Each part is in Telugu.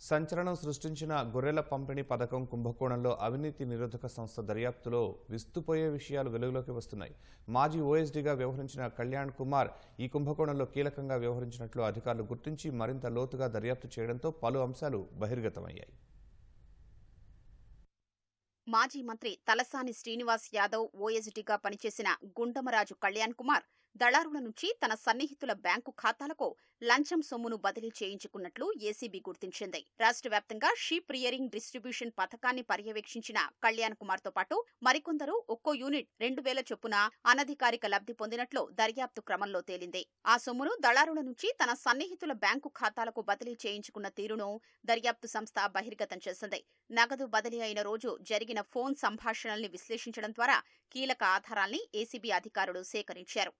సంచలనం సృష్టించిన గొర్రెల పంపిణీ పథకం కుంభకోణంలో అవినీతి నిరోధక సంస్థ దర్యాప్తులో విస్తుపోయే విషయాలు వెలుగులోకి వస్తున్నాయి. మాజీ ఓఎస్డీగా వ్యవహరించిన కళ్యాణ్ కుమార్ ఈ కుంభకోణంలో కీలకంగా వ్యవహరించినట్లు అధికారులు గుర్తించి మరింత లోతుగా దర్యాప్తు చేయడంతో పలు అంశాలు బహిర్గతమయ్యాయి. మాజీ మంత్రి తలసాని శ్రీనివాస్ యాదవ్ ఓఎస్డీగా పనిచేసిన గుండమరాజు కళ్యాణ్ కుమార్ దళారుల నుంచి తన సన్నిహితుల బ్యాంకు ఖాతాలకు లంచం సొమ్మును బదిలీ చేయించుకున్నట్లు ఏసీబీ గుర్తించింది. రాష్ట్ర వ్యాప్తంగా షీప్ రియరింగ్ డిస్ట్రిబ్యూషన్ పథకాన్ని పర్యవేక్షించిన కళ్యాణ్ కుమార్తో పాటు మరికొందరు ఒక్కో యూనిట్ రెండు వేల చొప్పున అనధికారిక లబ్ధి పొందినట్లు దర్యాప్తు క్రమంలో తేలింది. ఆ సొమ్మును దళారుల నుంచి తన సన్నిహితుల బ్యాంకు ఖాతాలకు బదిలీ చేయించుకున్న తీరును దర్యాప్తు సంస్థ బహిర్గతం చేసింది. నగదు బదిలీ అయిన రోజు జరిగిన ఫోన్ సంభాషణల్ని విశ్లేషించడం ద్వారా కీలక ఆధారాల్ని ఏసీబీ అధికారులు సేకరించారు.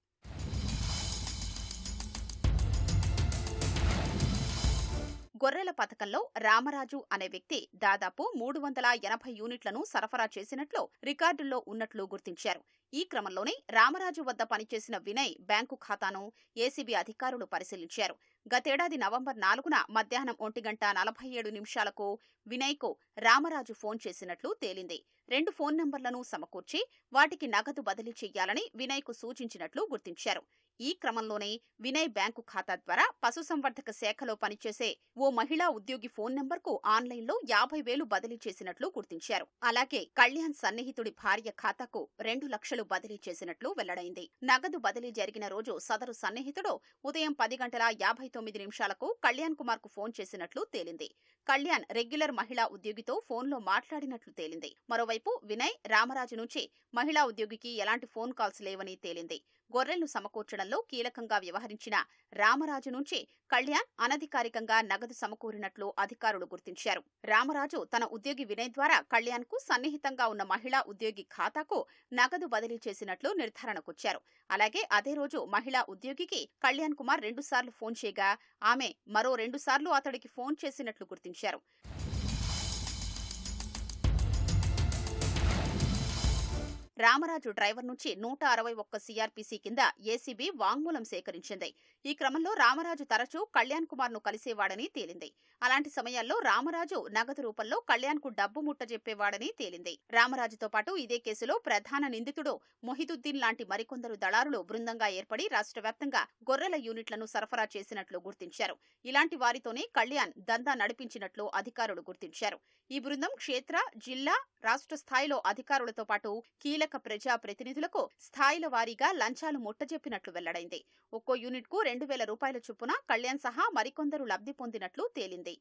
గొర్రెల పథకంలో రామరాజు అనే వ్యక్తి దాదాపు మూడు వందల ఎనభై యూనిట్లను సరఫరా చేసినట్లు రికార్డుల్లో ఉన్నట్లు గుర్తించారు. ఈ క్రమంలోనే రామరాజు వద్ద పనిచేసిన వినయ్ బ్యాంకు ఖాతాను ఏసీబీ అధికారులు పరిశీలించారు. గతేడాది నవంబర్ నాలుగున మధ్యాహ్నం ఒంటి గంట నలభై ఏడు నిమిషాలకు వినయ్కు రామరాజు ఫోన్ చేసినట్లు తేలింది. రెండు ఫోన్ నంబర్లను సమకూర్చి వాటికి నగదు బదిలీ చేయాలని వినయ్కు సూచించినట్లు గుర్తించారు. ఈ క్రమంలోనే వినయ్ బ్యాంకు ఖాతా ద్వారా పశుసంవర్ధక శాఖలో పనిచేసే ఓ మహిళా ఉద్యోగి ఫోన్ నెంబర్కు ఆన్లైన్లో యాభై వేలు బదిలీ చేసినట్లు గుర్తించారు. అలాగే కళ్యాణ్ సన్నిహితుడి భార్య ఖాతాకు రెండు లక్షలు బదిలీ చేసినట్లు వెల్లడైంది. నగదు బదిలీ జరిగిన రోజు సదరు సన్నిహితుడు ఉదయం పది గంటల యాభై తొమ్మిది నిమిషాలకు కళ్యాణ్ కుమార్కు ఫోన్ చేసినట్లు తేలింది. కళ్యాణ్ రెగ్యులర్ మహిళా ఉద్యోగితో ఫోన్లో మాట్లాడినట్లు తేలింది. మరోవైపు వినయ్ రామరాజు నుంచి మహిళా ఉద్యోగికి ఎలాంటి ఫోన్ కాల్స్ లేవని తేలింది. గొర్రెలను సమకూర్చడంలో కీలకంగా వ్యవహరించిన రామరాజు నుంచి కళ్యాణ్ అనధికారికంగా నగదు సమకూరినట్లు అధికారులు గుర్తించారు. రామరాజు తన ఉద్యోగి వినయ్ ద్వారా కళ్యాణ్కు సన్నిహితంగా ఉన్న మహిళా ఉద్యోగి ఖాతాకు నగదు బదిలీ చేసినట్లు నిర్ధారణకొచ్చారు. అలాగే అదే రోజు మహిళా ఉద్యోగికి కళ్యాణ్ కుమార్ రెండుసార్లు ఫోన్ చేయగా ఆమె మరో రెండుసార్లు అతడికి ఫోన్ చేసినట్లు గుర్తించారు. రామరాజు డ్రైవర్ నుంచి నూట అరవై ఒక్క సీఆర్పీసీ కింద ఏసీబీ వాంగ్మూలం సేకరించింది. ఈ క్రమంలో రామరాజు తరచూ కళ్యాణ్ కుమార్ను కలిసేవాడని తేలింది. అలాంటి సమయాల్లో రామరాజు నగదు రూపంలో కళ్యాణ్కు డబ్బు ముట్టజెప్పేవాడని తేలింది. రామరాజుతో పాటు ఇదే కేసులో ప్రధాన నిందితుడు మొహిదుద్దీన్ లాంటి మరికొందరు దళారులు బృందంగా ఏర్పడి రాష్ట్ర వ్యాప్తంగా గొర్రెల యూనిట్లను సరఫరా చేసినట్లు గుర్తించారు. ఇలాంటి వారితోనే కళ్యాణ్ దందా నడిపించినట్లు అధికారులు గుర్తించారు. ఈ బృందం క్షేత్ర జిల్లా రాష్ట్ర స్థాయిలో అధికారులతో పాటు కీలక ప్రజా ప్రతినిధులకు స్థాయిల వారీగా లంచాలు ముట్టజెప్పినట్లు వెల్లడైంది. ఒక్కో యూనిట్కు రెండు వేల రూపాయల చొప్పున కళ్యాణ్ సహా మరికొందరు లబ్ధి పొందినట్లు తేలింది.